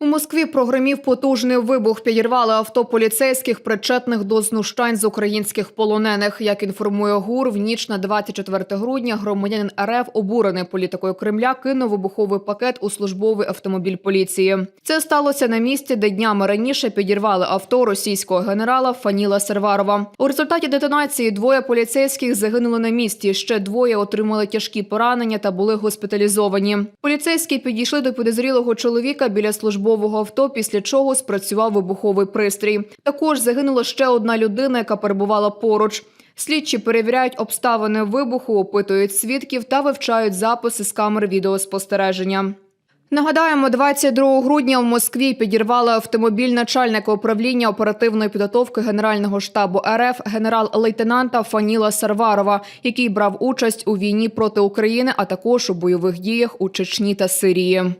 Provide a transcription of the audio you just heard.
У Москві прогремів потужний вибух. Підірвали авто поліцейських, причетних до знущань з українських полонених. Як інформує ГУР, в ніч на 24 грудня громадянин РФ, обурений політикою Кремля, кинув вибуховий пакет у службовий автомобіль поліції. Це сталося на місці, де днями раніше підірвали авто російського генерала Фаніла Серварова. У результаті детонації двоє поліцейських загинули на місці. Ще двоє отримали тяжкі поранення та були госпіталізовані. Поліцейські підійшли до підозрілого чоловіка біля службового авто, після чого спрацював вибуховий пристрій. Також загинула ще одна людина, яка перебувала поруч. Слідчі перевіряють обставини вибуху, опитують свідків та вивчають записи з камер відеоспостереження. Нагадаємо, 22 грудня в Москві підірвали автомобіль начальника управління оперативної підготовки Генерального штабу РФ генерал-лейтенанта Фаніла Сарварова, який брав участь у війні проти України, а також у бойових діях у Чечні та Сирії.